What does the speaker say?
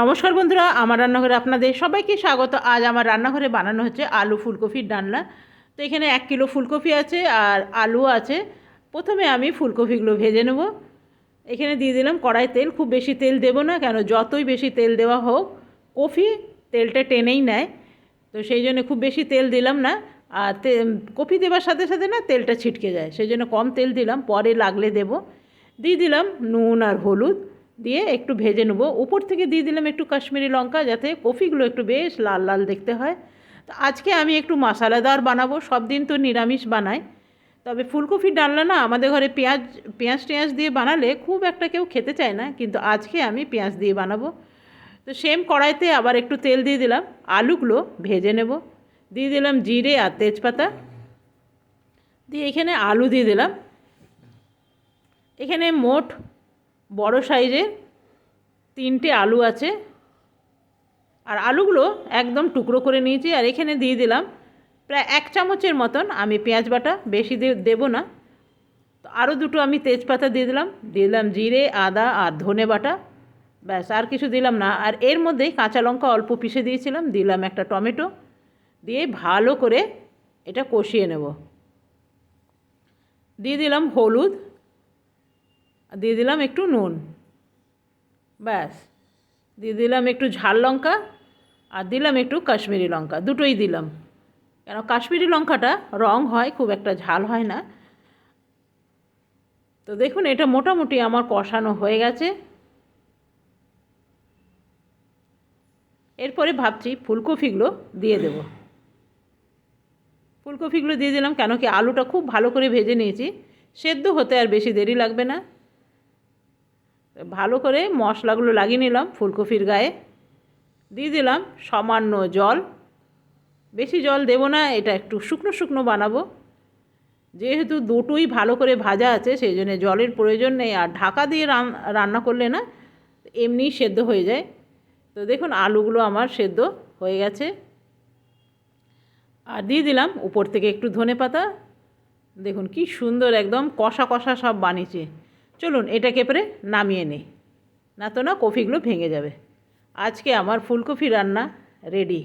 নমস্কার বন্ধুরা, আমার রান্নাঘরে আপনাদের সবাইকে স্বাগত। আজ আমার রান্নাঘরে বানানো হচ্ছে আলু ফুলকপির ডালনা। তো এখানে এক কিলো ফুলকপি আছে আর আলু আছে। প্রথমে আমি ফুলকপিগুলো ভেজে নেব। এখানে দিয়ে দিলাম কড়াই তেল, খুব বেশি তেল দেবো না, কেন যতই বেশি তেল দেওয়া হোক, কফি তেলটা টেনেই নেয়। তো সেই জন্য খুব বেশি তেল দিলাম না, আর কফি দেওয়ার সাথে সাথে না তেলটা ছিটকে যায়। সেই জন্য কম তেল দিলাম, পরে লাগলে দেব। দিয়ে দিলাম নুন আর হলুদ। দিয়ে একটু ভেজে নেব। উপর থেকে দিয়ে দিলাম একটু কাশ্মীরি লঙ্কা যাতে কফিগুলো একটু বেশ লাল লাল দেখতে হয়। তো আজকে আমি একটু মশালাদার বানাবো, সব দিন তো নিরামিষ বানাই। তবে ফুলকপির ডালনা না আমাদের ঘরে পেঁয়াজ পেঁয়াজ টেঁয়াজ দিয়ে বানালে খুব একটা কেউ খেতে চায় না, কিন্তু আজকে আমি পেঁয়াজ দিয়ে বানাবো। তো সেম কড়াইতে আবার একটু তেল দিয়ে দিলাম, আলুগুলো ভেজে নেব। দিয়ে দিলাম জিরে আর তেজপাতা। দিয়ে এখানে আলু দিয়ে দিলাম। এখানে মোট বড় সাইজের তিনটে আলু আছে। আর আলুগুলো একদম টুকরো করে নিয়েছি আর এখানে দিয়ে দিলাম প্রায় এক চামচের মতন আমি পেঁয়াজ বাটা, বেশি দেবো না। তো আরও দুটো আমি তেজপাতা দিয়ে দিলাম দিয়ে দিলাম জিরে, আদা আর ধনে বাটা। ব্যাস, আর কিছু দিলাম না। আর এর মধ্যেই কাঁচা লঙ্কা অল্প পিষে দিয়েছিলাম, দিলাম একটা টমেটো। দিয়ে ভালো করে এটা কষিয়ে নেব। দিয়ে দিলাম হলুদ। আর দিয়ে দিলাম একটু নুন। ব্যাস। দিয়ে দিলাম একটু ঝাল লঙ্কা আর দিলাম একটু কাশ্মীরি লঙ্কা, দুটোই দিলাম। কেন কাশ্মীরি লঙ্কাটা রং হয়, খুব একটা ঝাল হয় না। তো দেখুন, এটা মোটামুটি আমার কষানো হয়ে গেছে। এরপরে ভাবছি ফুলকপিগুলো দিয়ে দেব। ফুলকপিগুলো দিয়ে দিলাম কেন কি আলুটা খুব ভালো করে ভেজে নিয়েছি, সেদ্ধ হতে আর বেশি দেরি লাগবে না। ভালো করে মশলাগুলো লাগিয়ে নিলাম ফুলকপির গায়ে। দিয়ে দিলাম সামান্য জল। বেশি জল দেব না, এটা একটু শুকনো শুকনো বানাবো। যেহেতু দুটোই ভালো করে ভাজা আছে, সেই জন্য জলের প্রয়োজন নেই। আর ঢাকা দিয়ে রান্না করলে না, এমনিই সেদ্ধ হয়ে যায়। তো দেখুন, আলুগুলো আমার সেদ্ধ হয়ে গেছে। আর দিয়ে দিলাম উপর থেকে একটু ধনে পাতা দেখুন কি সুন্দর, একদম কষা কষা সব বানিয়েছে। চলুন এটাকে পরে নামিয়ে নিই। না তো না, কফিগুলো ভেঙে যাবে। আজকে আমার ফুলকপি রান্না রেডি।